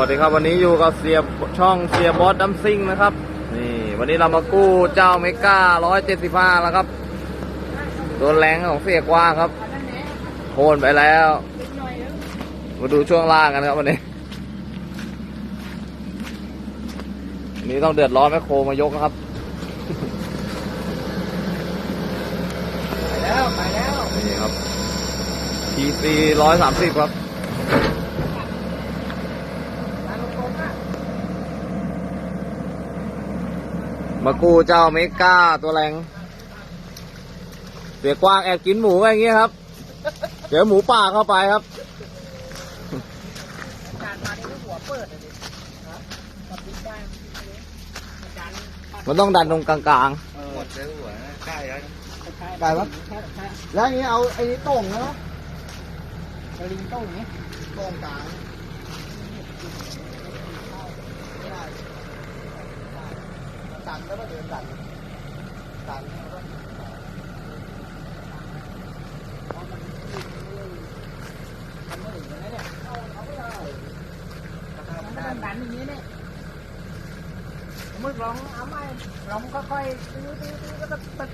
วัสดีครับวันนี้อยู่กับเสียช่องเสียบอสดัมซิงนะครับ นี่วันนี้เรามากู้เจ้าเมก้า175แล้วครับตัวแรงของเสียกว้างครับโค่นไปแล้ว มาดูช่วงล่างกันครับวันนี้วันนี้ต้องเดือดร้อนแมคโครมายกนะครับไปแล้วไปแล้วนี่ครับ TC 130ครับ ทางตรงๆอะ มากูเจ้าเมก้าตัวแรง เสียกว้างแอบกินหมูไอย่างเงี้ยครับ เดี๋ยวหมูป่าเข้าไปครับมันต้องดันตรงกลางหมดเลยหัวใกล้แล้วไก่ปะแล้วอย่างนี้เอาไอ้นี้โต่งนะเนาะสลิงโต่งนี้โต่งกลาง ดันแล้วก็เดินดันดันแล้วก็มันไม่ถึงนะเนี่ยเอาเอาไม่ได้มันดันอย่างนี้เนี่ยมึงลองเอาไหมลองค่อยๆตื้อตื้อตื้อก็จะตึ๊ด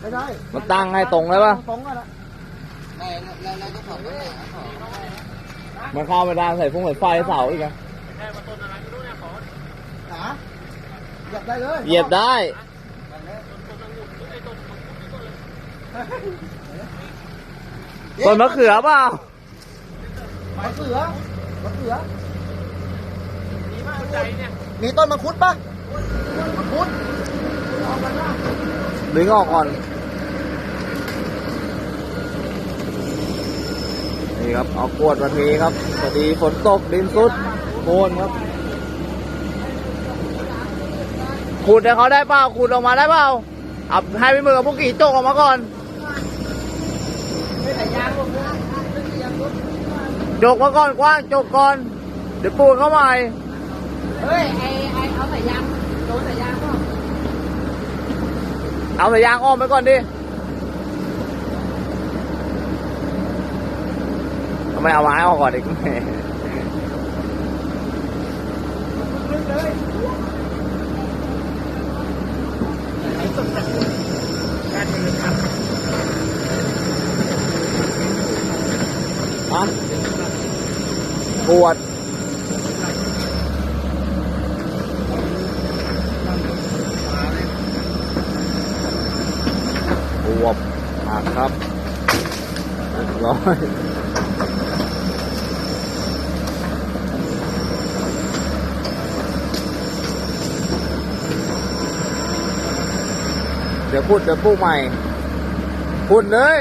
ไม่ได้ๆมันตั้งให้ตรงเลยปะตรงๆก็แล้วแล้วแล้วก็ของมันหนาของมันเข้าไม่ได้ใส่ฟุ้งใส่ไฟเสาอีกอะ หา เหยียบได้เลยเหยียบได้ต้นมะเขือเปล่ามะเขือมะเขือมีต้นมังคุดปะมังคุดเอาไปนะดึงออกก่อน นี่ครับ เอากวดมาทีครับพอดีฝนตกดินซุดโคนครับ ขุดให้เขาได้เปล่าขุดออกมาได้เปล่าเอาให้พี่มือกับพวกกี่โจกออกมาก่อนไม่ใส่ยางลงนะไม่ใส่ยางลงโจกมาก่อนกว้างโจกก่อน เดี๋ยวปูนเข้าใหม่เฮ้ยไอไอเอาใส่ยางโดนใส่ยางก็เอาสายยางอ้อมไปก่อนดิทำไมเอาไม้ออกก่อนอีกแหม ลึกเลย ฮะ ปวดปวบหักครับร้อยเดี๋ยวพูดเดี๋ยวพูดใหม่ พูดเลย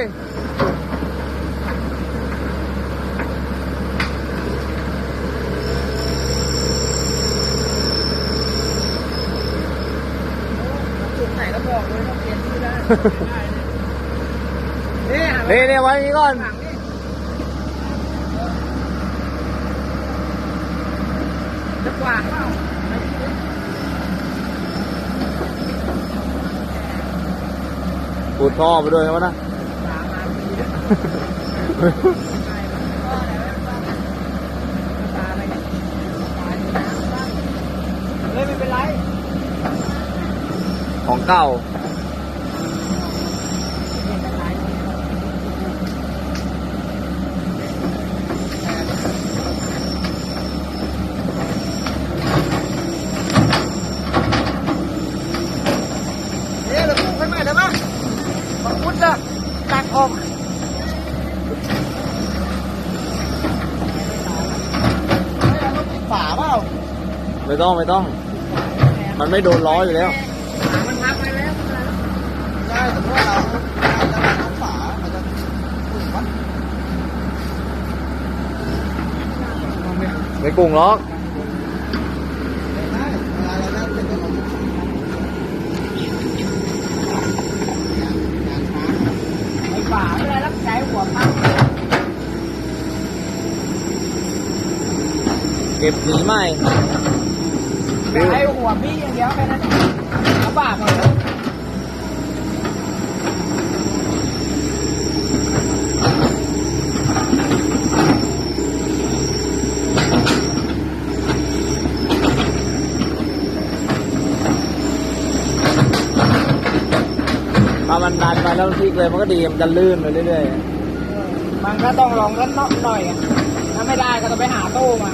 จุดไหนก็ บอกเลยต้องเปลี่ยนชื่อได้นี่นี่นี่ไว้อย่างนี้ก่อนหลังนี่จะกวาดเปล่าปูดท่อไปด้วยนะวะนะ สามอันดีนะใช่ก็อะไรวะตาอะไรเนี่ยตาอยู่น้ำบ้างเฮ้ยไม่เป็นไร ของเก่า เนี่ยเราปลูกให้ใหม่ได้ปะมังคุดอะตัดออกฝาเปล่า ไม่ต้องไม่ต้อง มันไม่โดนล้ออยู่แล้ว ฝามันพับไปแล้วได้แต่ว่าเราเราจะเอาฝามันจะปิดวะ ไม่กุ้งล็อกได้เวลาเรานั่ไอ้รับใช้หัวพับเก็บหนีใหม่ฟิวใช้หัวพี่อย่างเดียวแค่นั้นเองเอาบาปหน่อยเถอะา มันดันไปแล้วมันพลิกเลยมันก็ดีมันจะลื่นไปเรื่อยมันก็ต้องลองกันหน่อยอะถ้าไม่ได้ก็ต้องไปหาตู้มา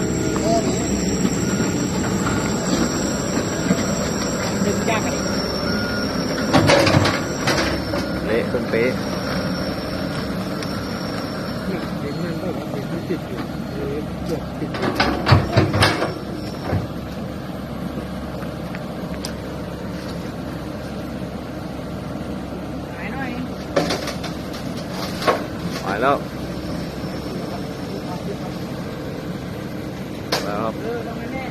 ดึงยากกันอีกๆเละเป็นเป๊ะหายหน่อย ไป แล้วแล้วครับเออตรงนั้นแน่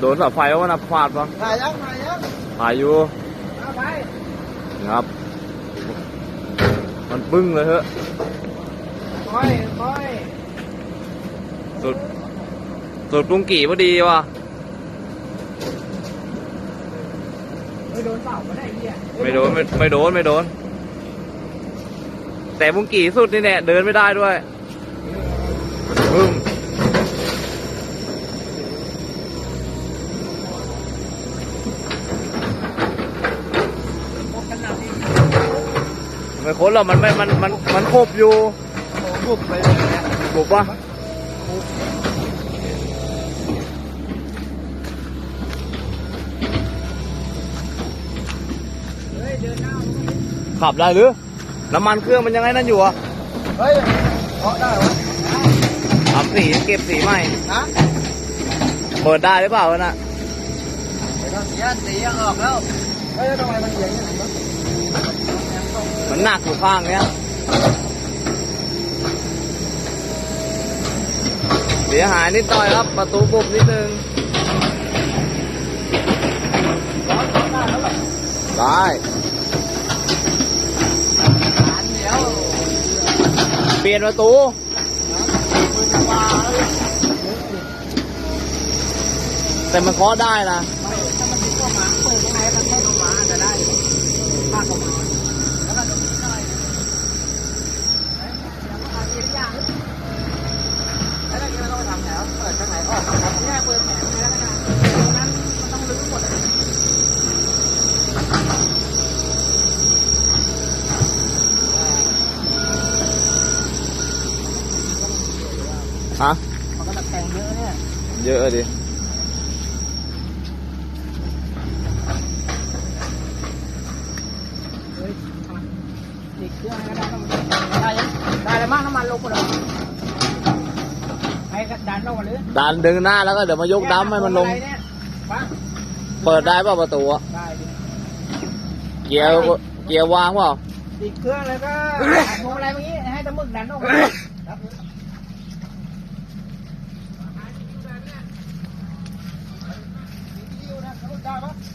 โดนเสาไฟว่านับฟาดปะถ่ายยังถ่ายยังพายุเอาไปนะครับ มันปึ้งเลยเถอะค่อยค่อยสุดสุดปรุงกี่พอดีว่ะเออโดนเสาก็ได้เหี้ยไม่โดนไม่ไม่โดนไม่โดน แต่มุงกี่สุดนี่แน่เดินไม่ได้ด้วยพึ่งพกกันหนักอีกไม่ค้นหรอกมันไม่มันมันมันครบอยู่บุบไปเลยเนี่ยบุกปะเฮ้ยเดินหน้ามันก็ขับได้หรือ น้ำมันเครื่องมันยังไงนั่นอยู่อะเฮ้ยเพราะได้วะทำสีเก็บสีใหม่ฮะเปิดได้หรือเปล่าวะน่ะเดี๋ยวสีสียังออกแล้วเฮ้ยทำไมมันเอียงอย่างนี้วะมันหนักอยู่ข้างเนี้ยเสียหายนิดหน่อยครับ ประตูบุบนิดนึงได้ ลี่ยนประตูแต่มันเคาะได้นะไม่ถ้ามันดึงออกมาเปิดตรงไหนมันแค่ออกมาอาจจะได้ภาคออกมาแล้วก็ตรงนี้หน่อยเฮ้ยเดี๋ยวมาทีละอย่างแล้วเราทำแถวเปิดทางไหนออกครับแค่เปิดแผงไม่ได้นะตรงนั้นมันต้องรื้อหมดเลย ฮะมันก็ตะแคงเยอะเนี่ย เยอะดิเฮ้ยมาอีกเครื่องก็ได้ต้องได้ยังได้แล้วมั้งน้ำมันลงหมดแล้วให้ดันลงมาหรือดันดึงหน้าแล้วก็เดี๋ยวมายกดั้มให้มันลง อะไรเนี่ยฟังเปิดได้เปล่าประตูอะได้ดิเกียร์เกียร์วางเปล่าอีกเครื่องแล้วก็อัดโมอะไรเมื่อกี้ให้ตะมึกดันลงมาครับ Dá, vai.